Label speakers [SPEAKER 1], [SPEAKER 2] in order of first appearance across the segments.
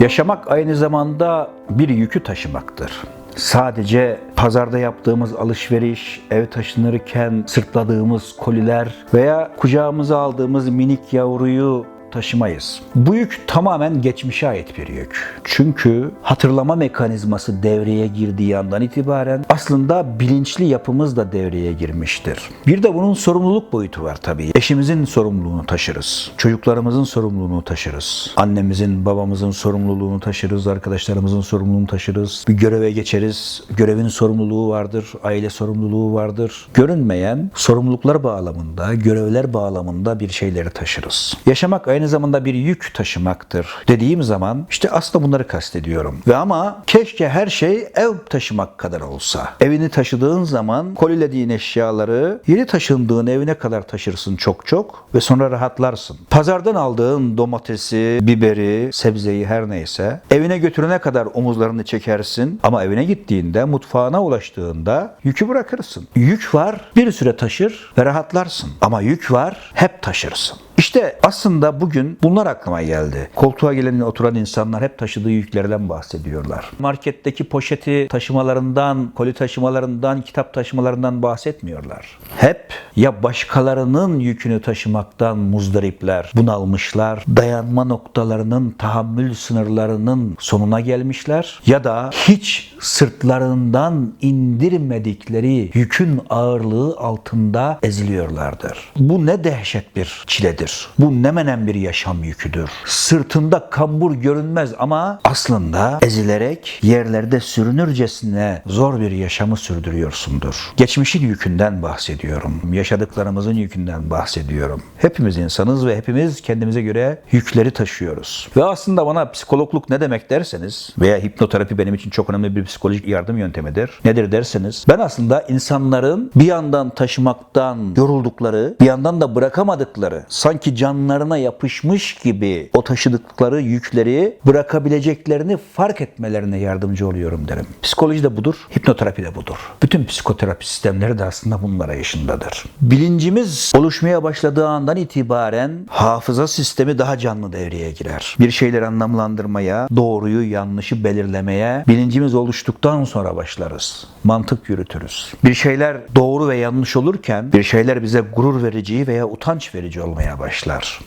[SPEAKER 1] Yaşamak aynı zamanda bir yükü taşımaktır. Sadece pazarda yaptığımız alışveriş, ev taşınırken sırtladığımız koliler veya kucağımıza aldığımız minik yavruyu taşımayız. Bu yük tamamen geçmişe ait bir yük. Çünkü hatırlama mekanizması devreye girdiği andan itibaren aslında bilinçli yapımız da devreye girmiştir. Bir de bunun sorumluluk boyutu var tabii. Eşimizin sorumluluğunu taşırız. Çocuklarımızın sorumluluğunu taşırız. Annemizin, babamızın sorumluluğunu taşırız. Arkadaşlarımızın sorumluluğunu taşırız. Bir göreve geçeriz. Görevin sorumluluğu vardır. Aile sorumluluğu vardır. Görünmeyen sorumluluklar bağlamında, görevler bağlamında bir şeyleri taşırız. Yaşamak aynı zamanda bir yük taşımaktır dediğim zaman işte aslında bunları kastediyorum. Ve ama keşke her şey ev taşımak kadar olsa. Evini taşıdığın zaman kolilediğin eşyaları yeni taşındığın evine kadar taşırsın çok çok ve sonra rahatlarsın. Pazardan aldığın domatesi, biberi, sebzeyi her neyse evine götürene kadar omuzlarını çekersin ama evine gittiğinde mutfağına ulaştığında yükü bırakırsın. Yük var bir süre taşır ve rahatlarsın ama yük var hep taşırsın. İşte aslında bugün bunlar aklıma geldi. Koltuğa gelen oturan insanlar hep taşıdığı yüklerden bahsediyorlar. Marketteki poşeti taşımalarından, koli taşımalarından, kitap taşımalarından bahsetmiyorlar. Hep ya başkalarının yükünü taşımaktan muzdaripler, bunalmışlar, dayanma noktalarının, tahammül sınırlarının sonuna gelmişler ya da hiç sırtlarından indirmedikleri yükün ağırlığı altında eziliyorlardır. Bu ne dehşet bir çiledir. Bu ne menen bir yaşam yüküdür. Sırtında kambur görünmez ama aslında ezilerek yerlerde sürünürcesine zor bir yaşamı sürdürüyorsundur. Geçmişin yükünden bahsediyorum. Yaşadıklarımızın yükünden bahsediyorum. Hepimiz insanız ve hepimiz kendimize göre yükleri taşıyoruz. Ve aslında bana psikologluk ne demek derseniz veya hipnoterapi benim için çok önemli bir psikolojik yardım yöntemidir. Nedir derseniz ben aslında insanların bir yandan taşımaktan yoruldukları, bir yandan da bırakamadıkları, sanki canlarına yapışmış gibi o taşıdıkları yükleri bırakabileceklerini fark etmelerine yardımcı oluyorum derim. Psikoloji de budur, hipnoterapi de budur. Bütün psikoterapi sistemleri de aslında bunun arayışındadır. Bilincimiz oluşmaya başladığı andan itibaren hafıza sistemi daha canlı devreye girer. Bir şeyleri anlamlandırmaya, doğruyu yanlışı belirlemeye bilincimiz oluştuktan sonra başlarız. Mantık yürütürüz. Bir şeyler doğru ve yanlış olurken bir şeyler bize gurur verici veya utanç verici olmaya başlar.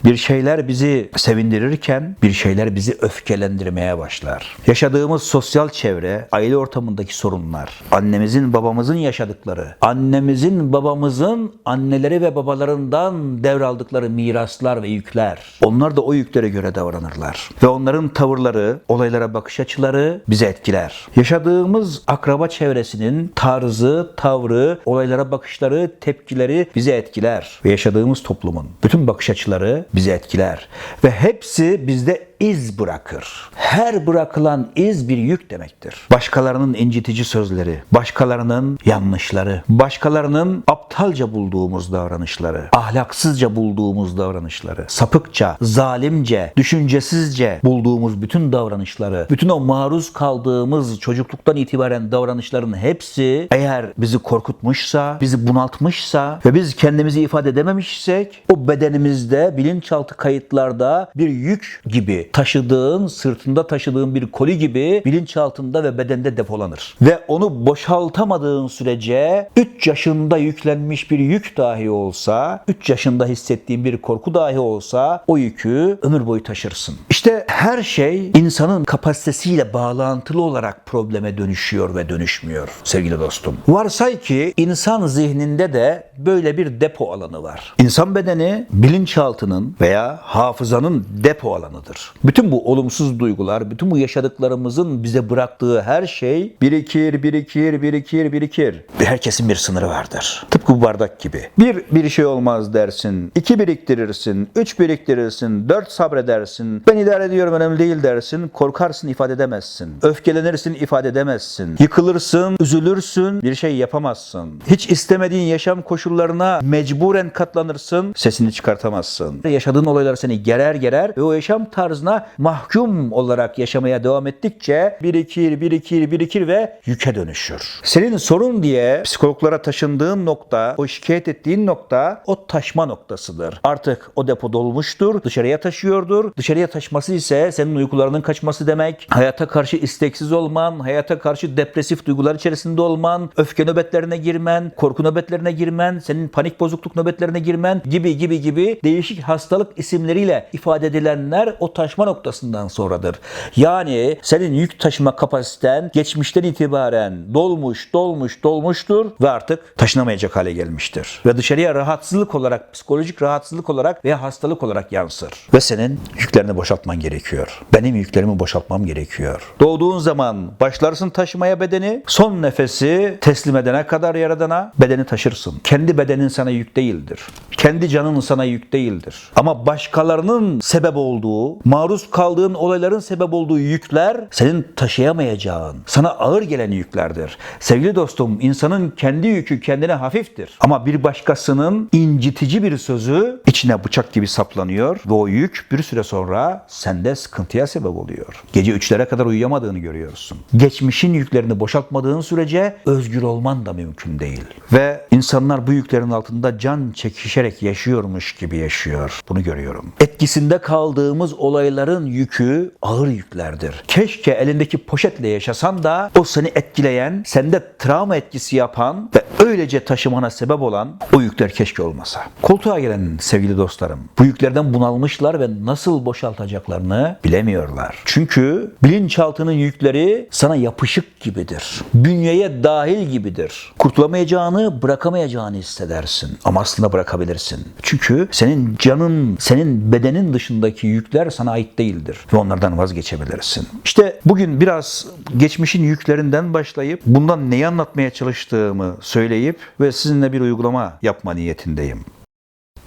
[SPEAKER 1] Bir şeyler bizi sevindirirken bir şeyler bizi öfkelendirmeye başlar. Yaşadığımız sosyal çevre, aile ortamındaki sorunlar, annemizin babamızın yaşadıkları, annemizin babamızın anneleri ve babalarından devraldıkları miraslar ve yükler. Onlar da o yüklere göre davranırlar. Ve onların tavırları, olaylara bakış açıları bizi etkiler. Yaşadığımız akraba çevresinin tarzı, tavrı, olaylara bakışları, tepkileri bizi etkiler. Ve yaşadığımız toplumun bütün bakış açıları bizi etkiler. Ve hepsi bizde iz bırakır. Her bırakılan iz bir yük demektir. Başkalarının incitici sözleri, başkalarının yanlışları, başkalarının aptalca bulduğumuz davranışları, ahlaksızca bulduğumuz davranışları, sapıkça, zalimce, düşüncesizce bulduğumuz bütün davranışları, bütün o maruz kaldığımız çocukluktan itibaren davranışların hepsi eğer bizi korkutmuşsa, bizi bunaltmışsa ve biz kendimizi ifade edememişsek o bedenimizde bilinçaltı kayıtlarda bir yük gibi taşıdığın, sırtında taşıdığın bir koli gibi bilinçaltında ve bedende depolanır. Ve onu boşaltamadığın sürece 3 yaşında yüklenmiş bir yük dahi olsa, 3 yaşında hissettiğin bir korku dahi olsa o yükü ömür boyu taşırsın. İşte her şey insanın kapasitesiyle bağlantılı olarak probleme dönüşüyor ve dönüşmüyor sevgili dostum. Varsay ki insan zihninde de böyle bir depo alanı var. İnsan bedeni bilinçaltının veya hafızanın depo alanıdır. Bütün bu olumsuz duygular, bütün bu yaşadıklarımızın bize bıraktığı her şey birikir, birikir, birikir, birikir. Ve herkesin bir sınırı vardır. Tıpkı bu bardak gibi. Bir, bir şey olmaz dersin. iki biriktirirsin. Üç biriktirirsin. Dört sabredersin. Ben idare ediyorum önemli değil dersin. Korkarsın ifade edemezsin. Öfkelenirsin ifade edemezsin. Yıkılırsın, üzülürsün. Bir şey yapamazsın. Hiç istemediğin yaşam koşullarına mecburen katlanırsın. Sesini çıkartamazsın. Yaşadığın olaylar seni gerer gerer ve o yaşam tarzına olmasına mahkum olarak yaşamaya devam ettikçe birikir, birikir, birikir ve yüke dönüşür. Senin sorun diye psikologlara taşındığın nokta, o şikayet ettiğin nokta o taşma noktasıdır. Artık o depo dolmuştur, dışarıya taşıyordur. Dışarıya taşması ise senin uykularının kaçması demek, hayata karşı isteksiz olman, hayata karşı depresif duygular içerisinde olman, öfke nöbetlerine girmen, korku nöbetlerine girmen, senin panik bozukluk nöbetlerine girmen gibi gibi gibi değişik hastalık isimleriyle ifade edilenler o taşma noktasından sonradır. Yani senin yük taşıma kapasiten geçmişten itibaren dolmuş, dolmuş, dolmuştur ve artık taşınamayacak hale gelmiştir. Ve dışarıya rahatsızlık olarak, psikolojik rahatsızlık olarak veya hastalık olarak yansır. Ve senin yüklerini boşaltman gerekiyor. Benim yüklerimi boşaltmam gerekiyor. Doğduğun zaman başlarsın taşımaya bedeni, son nefesi teslim edene kadar yaradana bedeni taşırsın. Kendi bedenin sana yük değildir. Kendi canın sana yük değildir. Ama başkalarının sebep olduğu, maruz kaldığın olayların sebep olduğu yükler senin taşıyamayacağın, sana ağır gelen yüklerdir. Sevgili dostum, insanın kendi yükü kendine hafiftir. Ama bir başkasının incitici bir sözü içine bıçak gibi saplanıyor ve o yük bir süre sonra sende sıkıntıya sebep oluyor. Gece üçlere kadar uyuyamadığını görüyorsun. Geçmişin yüklerini boşaltmadığın sürece özgür olman da mümkün değil. Ve insanlar bu yüklerin altında can çekişerek yaşıyormuş gibi yaşıyor. Bunu görüyorum. Etkisinde kaldığımız olayların yükü ağır yüklerdir. Keşke elindeki poşetle yaşasan da o seni etkileyen, sende travma etkisi yapan ve öylece taşımana sebep olan o yükler keşke olmasa. Koltuğa gelen sevgili dostlarım, bu yüklerden bunalmışlar ve nasıl boşaltacaklarını bilemiyorlar. Çünkü bilinçaltının yükleri sana yapışık gibidir. Bünyeye dahil gibidir. Kurtulamayacağını, bırakamayacağını hissedersin. Ama aslında bırakabilirsin. Çünkü senin canın, senin bedenin dışındaki yükler sana ait değildir. Ve onlardan vazgeçebilirsin. İşte bugün biraz geçmişin yüklerinden başlayıp bundan neyi anlatmaya çalıştığımı söyleyip ve sizinle bir uygulama yapma niyetindeyim.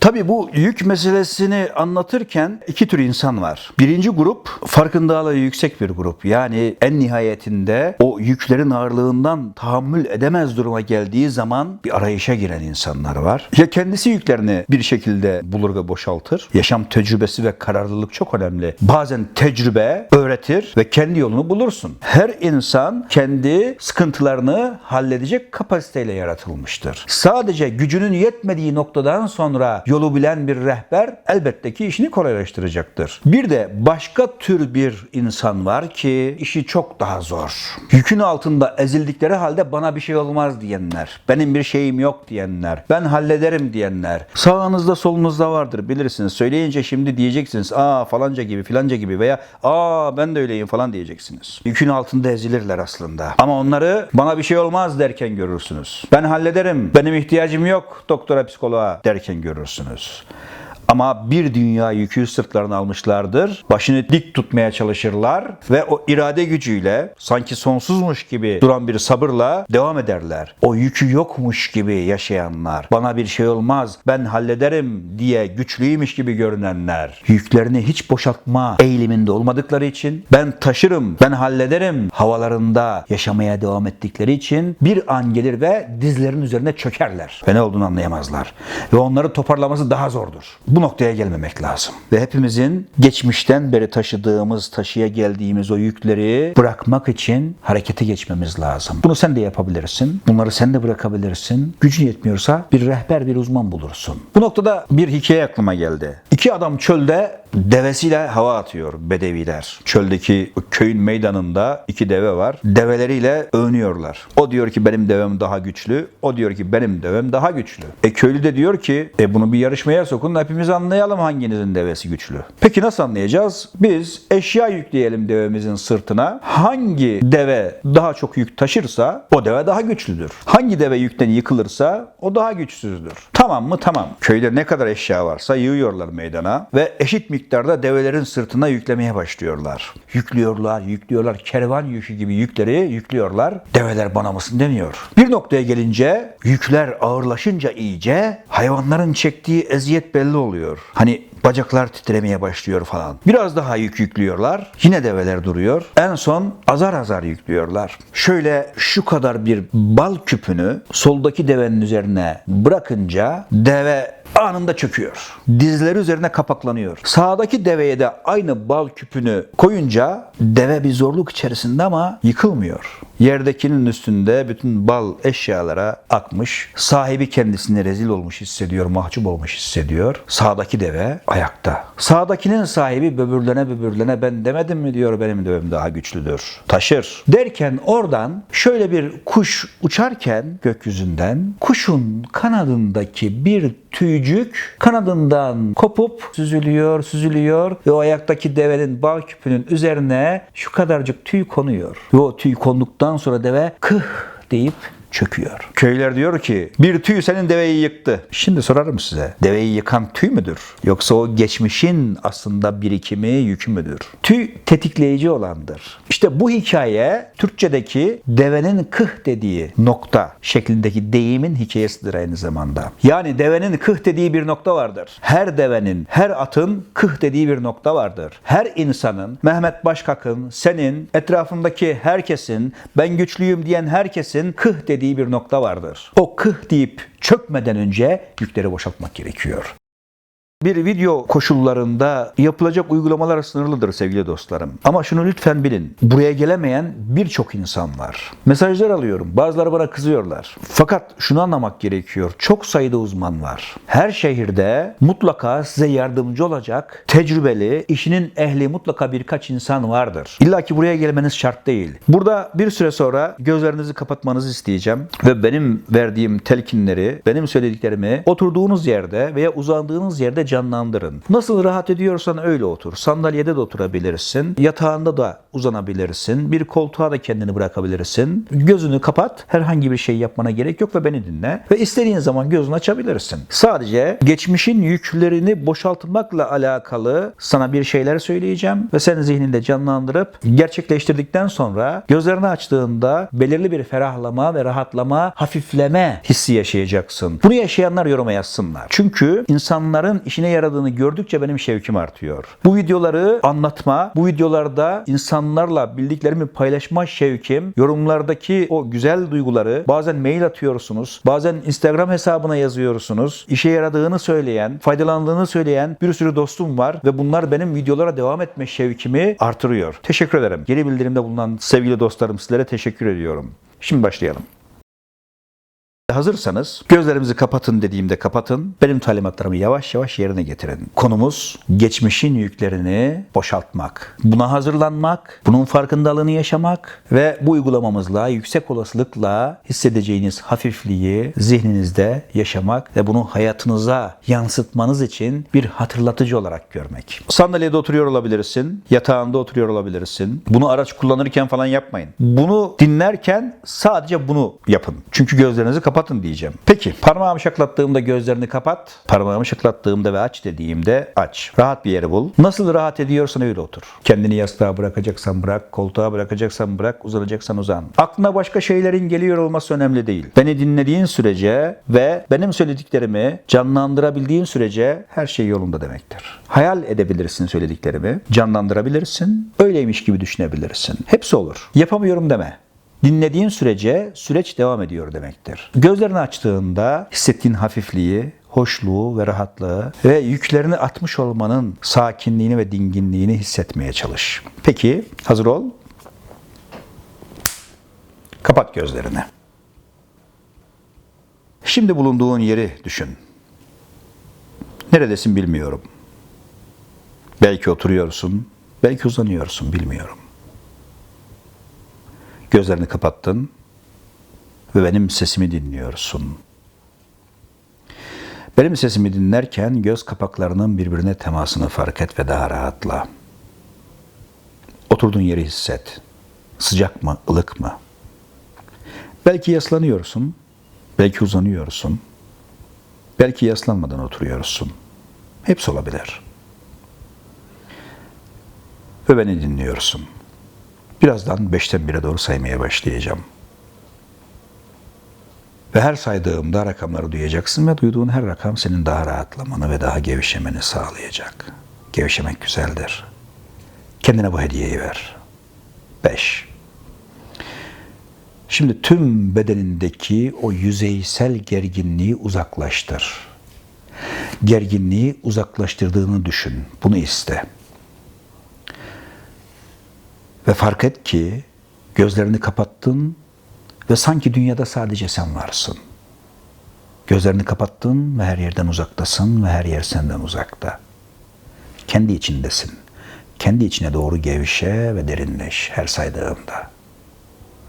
[SPEAKER 1] Tabii bu yük meselesini anlatırken iki tür insan var. Birinci grup farkındalığı yüksek bir grup. Yani en nihayetinde o yüklerin ağırlığından tahammül edemez duruma geldiği zaman bir arayışa giren insanlar var. Ya kendisi yüklerini bir şekilde bulur ve boşaltır. Yaşam tecrübesi ve kararlılık çok önemli. Bazen tecrübe öğretir ve kendi yolunu bulursun. Her insan kendi sıkıntılarını halledecek kapasiteyle yaratılmıştır. Sadece gücünün yetmediği noktadan sonra yolu bilen bir rehber elbette ki işini kolaylaştıracaktır. Bir de başka tür bir insan var ki işi çok daha zor. Yükün altında ezildikleri halde bana bir şey olmaz diyenler, benim bir şeyim yok diyenler, ben hallederim diyenler. Sağınızda solunuzda vardır bilirsiniz. Söyleyince şimdi diyeceksiniz aa falanca gibi filanca gibi veya aa ben de öyleyim falan diyeceksiniz. Yükün altında ezilirler aslında. Ama onları bana bir şey olmaz derken görürsünüz. Ben hallederim, benim ihtiyacım yok doktora psikoloğa derken görürsünüz. Business. Ama bir dünya yükü sırtlarına almışlardır. Başını dik tutmaya çalışırlar ve o irade gücüyle sanki sonsuzmuş gibi duran bir sabırla devam ederler. O yükü yokmuş gibi yaşayanlar, bana bir şey olmaz, ben hallederim diye güçlüymüş gibi görünenler, yüklerini hiç boşaltma eğiliminde olmadıkları için, ben taşırım, ben hallederim havalarında yaşamaya devam ettikleri için bir an gelir ve dizlerin üzerine çökerler ve ne olduğunu anlayamazlar. Ve onları toparlaması daha zordur. Bu noktaya gelmemek lazım. Ve hepimizin geçmişten beri taşıdığımız, taşıya geldiğimiz o yükleri bırakmak için harekete geçmemiz lazım. Bunu sen de yapabilirsin. Bunları sen de bırakabilirsin. Gücün yetmiyorsa bir rehber, bir uzman bulursun. Bu noktada bir hikaye aklıma geldi. İki adam çölde devesiyle hava atıyor bedeviler. Çöldeki köyün meydanında iki deve var. Develeriyle övünüyorlar. O diyor ki benim devem daha güçlü. O diyor ki benim devem daha güçlü. E köylü de diyor ki e bunu bir yarışmaya sokun hepimiz anlayalım hanginizin devesi güçlü. Peki nasıl anlayacağız? Biz eşya yükleyelim devemizin sırtına. Hangi deve daha çok yük taşırsa o deve daha güçlüdür. Hangi deve yükten yıkılırsa o daha güçsüzdür. Tamam mı? Tamam. Köyde ne kadar eşya varsa yığıyorlar meydana ve eşit miktarda develerin sırtına yüklemeye başlıyorlar. Yüklüyorlar, yüklüyorlar. Kervan yükü gibi yükleri yüklüyorlar. Develer bana mısın demiyor. Bir noktaya gelince yükler ağırlaşınca iyice hayvanların çektiği eziyet belli oluyor. Hani Bacaklar titremeye başlıyor falan. Biraz daha yük yüklüyorlar. Yine develer duruyor. En son azar azar yüklüyorlar. Şöyle şu kadar bir bal küpünü soldaki devenin üzerine bırakınca deve anında çöküyor. Dizleri üzerine kapaklanıyor. Sağdaki deveye de aynı bal küpünü koyunca deve bir zorluk içerisinde ama yıkılmıyor. Yerdekinin üstünde bütün bal eşyalara akmış. Sahibi kendisini rezil olmuş hissediyor, mahcup olmuş hissediyor. Sağdaki deve ayakta. Sağdakinin sahibi böbürlene böbürlene ben demedim mi diyor benim devem daha güçlüdür. Taşır. Derken oradan şöyle bir kuş uçarken gökyüzünden kuşun kanadındaki bir tüycük kanadından kopup süzülüyor, süzülüyor ve o ayaktaki devenin bal küpünün üzerine şu kadarcık tüy konuyor. Ve o tüy konduktan sonra deve kıh deyip çöküyor. Köyler diyor ki bir tüy senin deveyi yıktı. Şimdi sorarım size. Deveyi yıkan tüy müdür? Yoksa o geçmişin aslında birikimi, yükü müdür? Tüy tetikleyici olandır. İşte bu hikaye Türkçedeki devenin kıh dediği nokta şeklindeki deyimin hikayesidir aynı zamanda. Yani devenin kıh dediği bir nokta vardır. Her devenin, her atın kıh dediği bir nokta vardır. Her insanın, Mehmet Başkak'ın, senin, etrafındaki herkesin, ben güçlüyüm diyen herkesin kıh dediği bir nokta vardır. O kıh deyip çökmeden önce yükleri boşaltmak gerekiyor. Bir video koşullarında yapılacak uygulamalar sınırlıdır sevgili dostlarım. Ama şunu lütfen bilin. Buraya gelemeyen birçok insan var. Mesajlar alıyorum. Bazıları bana kızıyorlar. Fakat şunu anlamak gerekiyor. Çok sayıda uzman var. Her şehirde mutlaka size yardımcı olacak tecrübeli, işinin ehli mutlaka birkaç insan vardır. İlla ki buraya gelmeniz şart değil. Burada bir süre sonra gözlerinizi kapatmanızı isteyeceğim ve benim verdiğim telkinleri, benim söylediklerimi oturduğunuz yerde veya uzandığınız yerde canlandırın. Nasıl rahat ediyorsan öyle otur. Sandalyede de oturabilirsin. Yatağında da uzanabilirsin. Bir koltuğa da kendini bırakabilirsin. Gözünü kapat. Herhangi bir şey yapmana gerek yok ve beni dinle. Ve istediğin zaman gözünü açabilirsin. Sadece geçmişin yüklerini boşaltmakla alakalı sana bir şeyler söyleyeceğim ve sen zihninde canlandırıp gerçekleştirdikten sonra gözlerini açtığında belirli bir ferahlama ve rahatlama, hafifleme hissi yaşayacaksın. Bunu yaşayanlar yoruma yazsınlar. Çünkü insanların işine yaradığını gördükçe benim şevkim artıyor. Bu videoları anlatma, bu videolarda insanlarla bildiklerimi paylaşma şevkim, yorumlardaki o güzel duyguları bazen mail atıyorsunuz, bazen Instagram hesabına yazıyorsunuz. İşe yaradığını söyleyen, faydalandığını söyleyen bir sürü dostum var ve bunlar benim videolara devam etme şevkimi artırıyor. Teşekkür ederim. Geri bildirimde bulunan sevgili dostlarım sizlere teşekkür ediyorum. Şimdi başlayalım. Hazırsanız gözlerimizi kapatın dediğimde kapatın. Benim talimatlarımı yavaş yavaş yerine getirin. Konumuz geçmişin yüklerini boşaltmak. Buna hazırlanmak, bunun farkındalığını yaşamak ve bu uygulamamızla yüksek olasılıkla hissedeceğiniz hafifliği zihninizde yaşamak ve bunu hayatınıza yansıtmanız için bir hatırlatıcı olarak görmek. Sandalyede oturuyor olabilirsin, yatağında oturuyor olabilirsin. Bunu araç kullanırken falan yapmayın. Bunu dinlerken sadece bunu yapın. Çünkü gözlerinizi kapatın diyeceğim. Peki parmağımı şaklattığımda gözlerini kapat. Parmağımı şaklattığımda ve aç dediğimde aç. Rahat bir yere bul. Nasıl rahat ediyorsan öyle otur. Kendini yastığa bırakacaksan bırak, koltuğa bırakacaksan bırak, uzanacaksan uzan. Aklına başka şeylerin geliyor olması önemli değil. Beni dinlediğin sürece ve benim söylediklerimi canlandırabildiğin sürece her şey yolunda demektir. Hayal edebilirsin söylediklerimi, canlandırabilirsin, öyleymiş gibi düşünebilirsin. Hepsi olur. Yapamıyorum deme. Dinlediğin sürece süreç devam ediyor demektir. Gözlerini açtığında hissettiğin hafifliği, hoşluğu ve rahatlığı ve yüklerini atmış olmanın sakinliğini ve dinginliğini hissetmeye çalış. Peki hazır ol. Kapat gözlerini. Şimdi bulunduğun yeri düşün. Neredesin bilmiyorum. Belki oturuyorsun, belki uzanıyorsun bilmiyorum. Gözlerini kapattın ve benim sesimi dinliyorsun. Benim sesimi dinlerken göz kapaklarının birbirine temasını fark et ve daha rahatla. Oturduğun yeri hisset. Sıcak mı, ılık mı? Belki yaslanıyorsun, belki uzanıyorsun. Belki yaslanmadan oturuyorsun. Hepsi olabilir. Ve beni dinliyorsun. Birazdan beşten bire doğru saymaya başlayacağım. Ve her saydığımda rakamları duyacaksın ve duyduğun her rakam senin daha rahatlamanı ve daha gevşemeni sağlayacak. Gevşemek güzeldir. Kendine bu hediyeyi ver. 5. Şimdi tüm bedenindeki o yüzeysel gerginliği uzaklaştır. Gerginliği uzaklaştırdığını düşün. Bunu iste. Ve fark et ki gözlerini kapattın ve sanki dünyada sadece sen varsın. Gözlerini kapattın ve her yerden uzaktasın ve her yer senden uzakta. Kendi içindesin. Kendi içine doğru gevşe ve derinleş her saydığımda.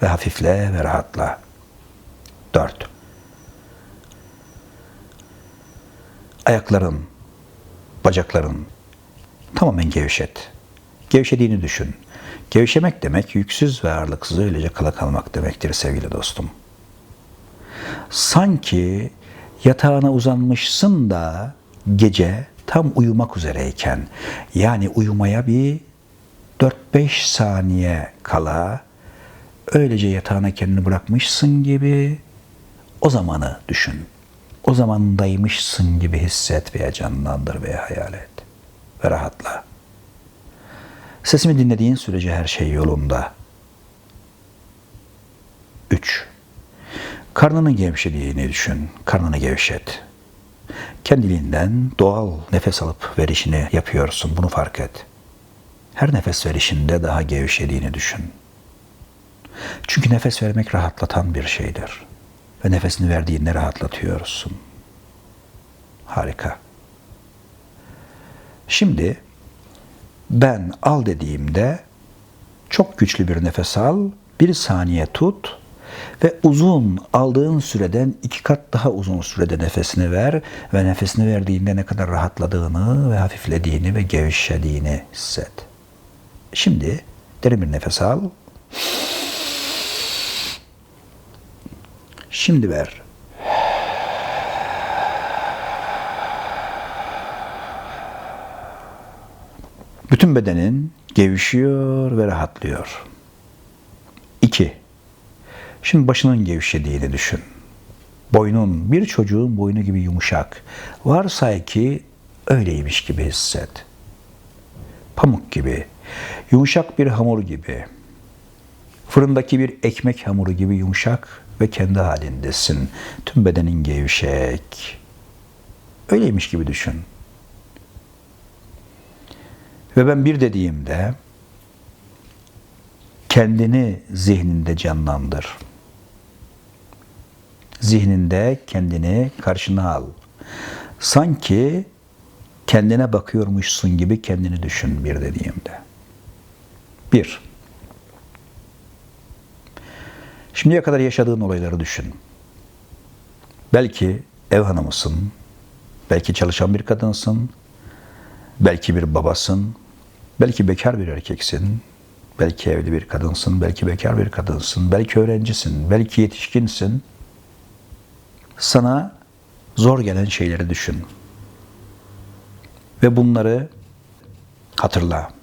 [SPEAKER 1] Ve hafifle ve rahatla. 4. Ayakların, bacakların tamamen gevşet. Gevşediğini düşün. Gevşemek demek yüksüz ve ağırlıksız öylece kala kalmak demektir sevgili dostum. Sanki yatağına uzanmışsın da gece tam uyumak üzereyken yani uyumaya bir 4-5 saniye kala öylece yatağına kendini bırakmışsın gibi o zamanı düşün. O zamandaymışsın gibi hisset veya canlandır veya hayal et ve rahatla. Sesimi dinlediğin sürece her şey yolunda. 3. Karnının gevşediğini düşün. Karnını gevşet. Kendiliğinden doğal nefes alıp verişini yapıyorsun. Bunu fark et. Her nefes verişinde daha gevşediğini düşün. Çünkü nefes vermek rahatlatan bir şeydir. Ve nefesini verdiğinde rahatlatıyorsun. Harika. Şimdi ben al dediğimde çok güçlü bir nefes al, bir saniye tut ve uzun aldığın süreden iki kat daha uzun sürede nefesini ver ve nefesini verdiğinde ne kadar rahatladığını ve hafiflediğini ve gevşediğini hisset. Şimdi derin bir nefes al. Şimdi ver. Bütün bedenin gevşiyor ve rahatlıyor. 2. Şimdi başının gevşediğini düşün. Boynun bir çocuğun boynu gibi yumuşak. Varsay ki öyleymiş gibi hisset. Pamuk gibi, yumuşak bir hamur gibi. Fırındaki bir ekmek hamuru gibi yumuşak ve kendi halindesin. Tüm bedenin gevşek. Öyleymiş gibi düşün. Ve ben bir dediğimde kendini zihninde canlandır. Zihninde kendini karşına al. Sanki kendine bakıyormuşsun gibi kendini düşün bir dediğimde. Bir. Şimdiye kadar yaşadığın olayları düşün. Belki ev hanımısın, belki çalışan bir kadınsın, belki bir babasın, belki bekar bir erkeksin, belki evli bir kadınsın, belki bekar bir kadınsın, belki öğrencisin, belki yetişkinsin. Sana zor gelen şeyleri düşün. Ve bunları hatırla.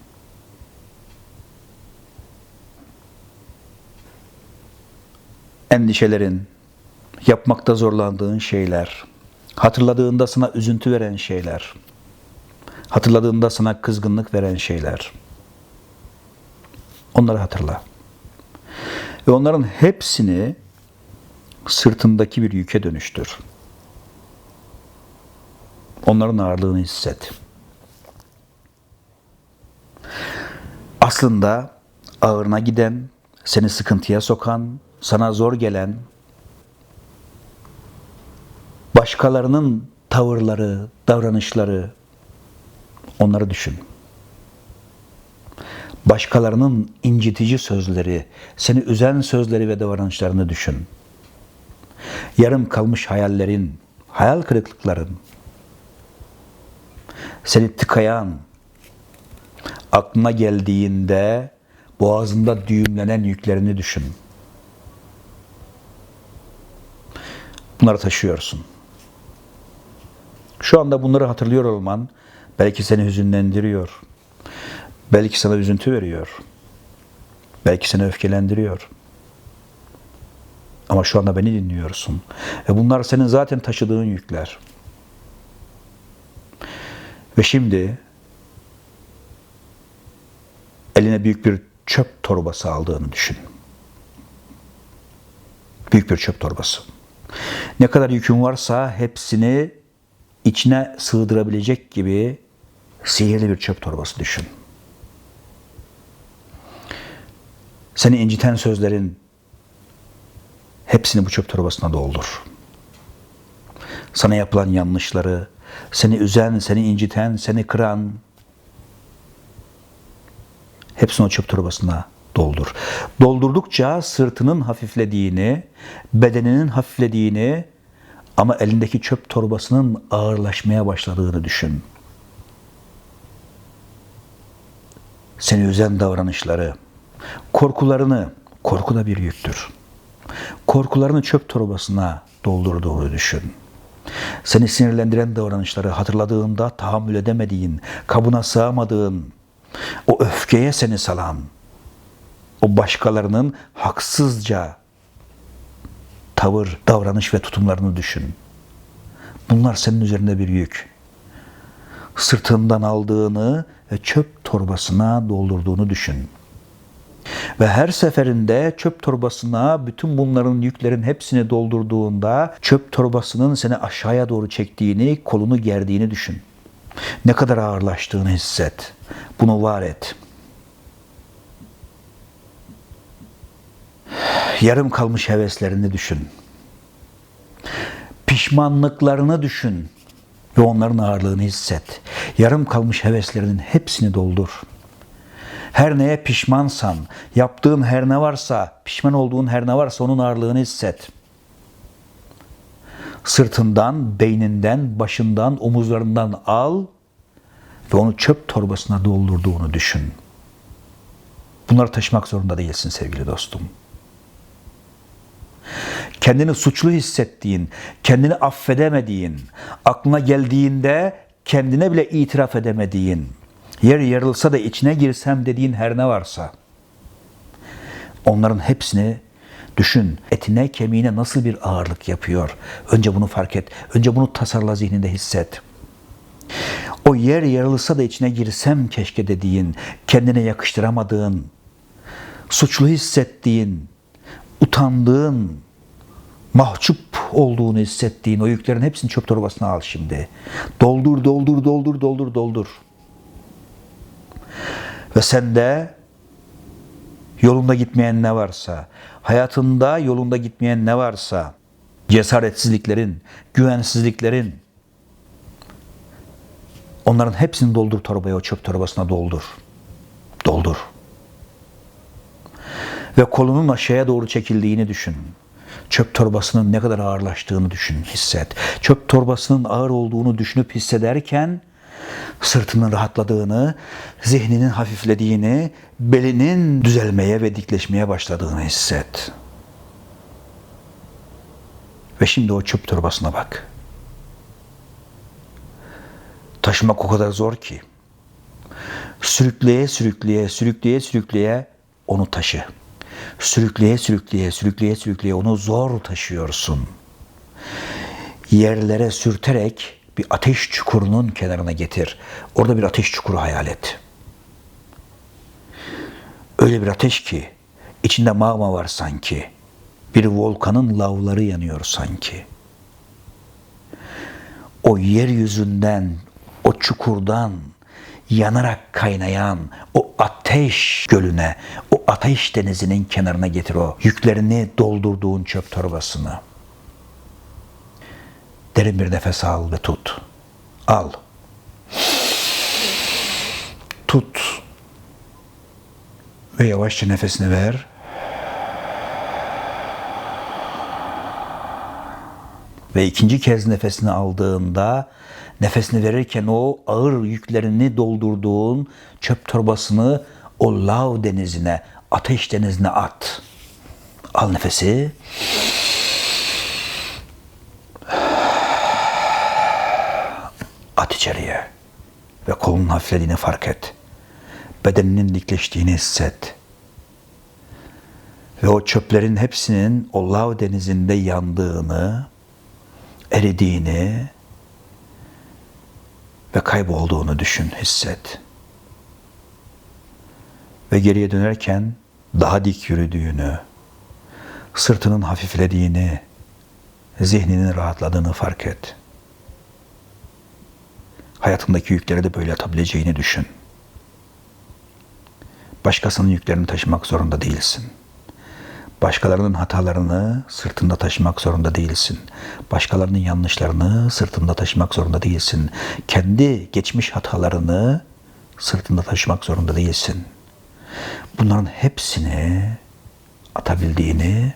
[SPEAKER 1] endişelerin, yapmakta zorlandığın şeyler, hatırladığında sana üzüntü veren şeyler, hatırladığında sana kızgınlık veren şeyler. Onları hatırla. Ve onların hepsini sırtındaki bir yüke dönüştür. Onların ağırlığını hisset. Aslında ağırına giden, seni sıkıntıya sokan, sana zor gelen, başkalarının tavırları, davranışları, onları düşün. Başkalarının incitici sözleri, seni üzen sözleri ve davranışlarını düşün. Yarım kalmış hayallerin, hayal kırıklıkların, seni tıkayan, aklına geldiğinde boğazında düğümlenen yüklerini düşün. Bunları taşıyorsun. Şu anda bunları hatırlıyor olman belki seni hüzünlendiriyor. Belki sana üzüntü veriyor. Belki seni öfkelendiriyor. Ama şu anda beni dinliyorsun. Ve bunlar senin zaten taşıdığın yükler. Ve şimdi eline büyük bir çöp torbası aldığını düşün. Büyük bir çöp torbası. Ne kadar yükün varsa hepsini içine sığdırabilecek gibi sihirli bir çöp torbası düşün. Seni inciten sözlerin hepsini bu çöp torbasına doldur. Sana yapılan yanlışları, seni üzen, seni inciten, seni kıran hepsini o çöp torbasına doldur. Doldurdukça sırtının hafiflediğini, bedeninin hafiflediğini ama elindeki çöp torbasının ağırlaşmaya başladığını düşün. Seni üzen davranışları, korkularını, korku da bir yüktür. Korkularını çöp torbasına doldurduğunu düşün. Seni sinirlendiren davranışları hatırladığında tahammül edemediğin, kabına sığamadığın, o öfkeye seni salan, o başkalarının haksızca tavır, davranış ve tutumlarını düşün. Bunlar senin üzerinde bir yük. Sırtından aldığını ve çöp torbasına doldurduğunu düşün. Ve her seferinde çöp torbasına bütün bunların yüklerin hepsini doldurduğunda çöp torbasının seni aşağıya doğru çektiğini, kolunu gerdiğini düşün. Ne kadar ağırlaştığını hisset. Bunu var et. Yarım kalmış heveslerini düşün. Pişmanlıklarını düşün ve onların ağırlığını hisset. Yarım kalmış heveslerinin hepsini doldur. Her neye pişmansan, yaptığın her ne varsa, pişman olduğun her ne varsa onun ağırlığını hisset. Sırtından, beyninden, başından, omuzlarından al ve onu çöp torbasına doldurduğunu düşün. Bunları taşımak zorunda değilsin sevgili dostum. Kendini suçlu hissettiğin, kendini affedemediğin, aklına geldiğinde kendine bile itiraf edemediğin, yer yarılsa da içine girsem dediğin her ne varsa onların hepsini düşün. Etine, kemiğine nasıl bir ağırlık yapıyor? Önce bunu fark et. Önce bunu tasarla zihninde hisset. O yer yarılsa da içine girsem keşke dediğin, kendine yakıştıramadığın, suçlu hissettiğin, utandığın, mahcup olduğunu hissettiğin o yüklerin hepsini çöp torbasına al şimdi. Doldur, doldur, doldur, doldur, doldur. Ve sende yolunda gitmeyen ne varsa, hayatında yolunda gitmeyen ne varsa, cesaretsizliklerin, güvensizliklerin, onların hepsini doldur torbaya, o çöp torbasına doldur. Doldur. Ve kolunun aşağıya doğru çekildiğini düşün. Çöp torbasının ne kadar ağırlaştığını düşün, hisset. Çöp torbasının ağır olduğunu düşünüp hissederken sırtının rahatladığını, zihninin hafiflediğini, belinin düzelmeye ve dikleşmeye başladığını hisset. Ve şimdi o çöp torbasına bak. Taşımak o kadar zor ki. Sürükleye sürükleye, sürükleye sürükleye onu taşı. Sürükleye sürükleye, sürükleye sürükleye onu zor taşıyorsun. Yerlere sürterek bir ateş çukurunun kenarına getir. Orada bir ateş çukuru hayal et. Öyle bir ateş ki içinde mağma var sanki. Bir volkanın lavları yanıyor sanki. O yeryüzünden, o çukurdan yanarak kaynayan o ateş gölüne, o ateş denizinin kenarına getir o yüklerini doldurduğun çöp torbasını. Derin bir nefes al ve tut. Al. Tut. Ve yavaşça nefesini ver. Ve ikinci kez nefesini aldığında nefesini verirken o ağır yüklerini doldurduğun çöp torbasını o lav denizine, ateş denizine at. Al nefesi. At içeriye. Ve kolunun hafiflediğini fark et. Bedeninin dikleştiğini hisset. ve o çöplerin hepsinin o lav denizinde yandığını, eridiğini ve kaybolduğunu düşün, hisset. Ve geriye dönerken daha dik yürüdüğünü, sırtının hafiflediğini, zihninin rahatladığını fark et. Hayatındaki yükleri de böyle atabileceğini düşün. Başkasının yüklerini taşımak zorunda değilsin. Başkalarının hatalarını sırtında taşımak zorunda değilsin. Başkalarının yanlışlarını sırtında taşımak zorunda değilsin. Kendi geçmiş hatalarını sırtında taşımak zorunda değilsin. Bunların hepsini atabildiğini,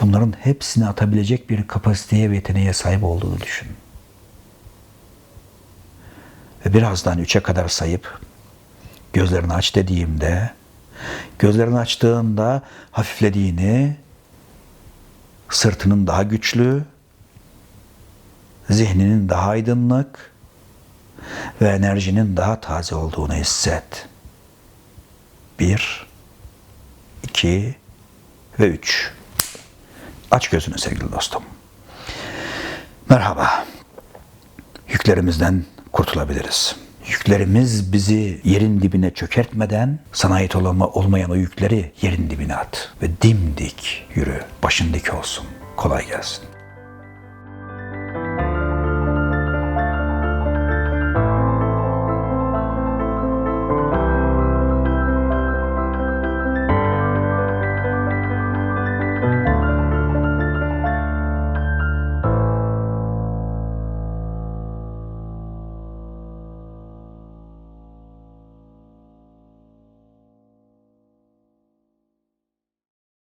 [SPEAKER 1] bunların hepsini atabilecek bir kapasiteye ve yeteneğe sahip olduğunu düşün. Ve birazdan üçe kadar sayıp gözlerini aç dediğimde gözlerini açtığında hafiflediğini, sırtının daha güçlü, zihninin daha aydınlık ve enerjinin daha taze olduğunu hisset. Bir, iki ve üç. Aç gözünü sevgili dostum. Merhaba. Yüklerimizden kurtulabiliriz. Yüklerimiz bizi yerin dibine çökertmeden sana ait olama, olmayan o yükleri yerin dibine at ve dimdik yürü. Başın dik olsun. Kolay gelsin.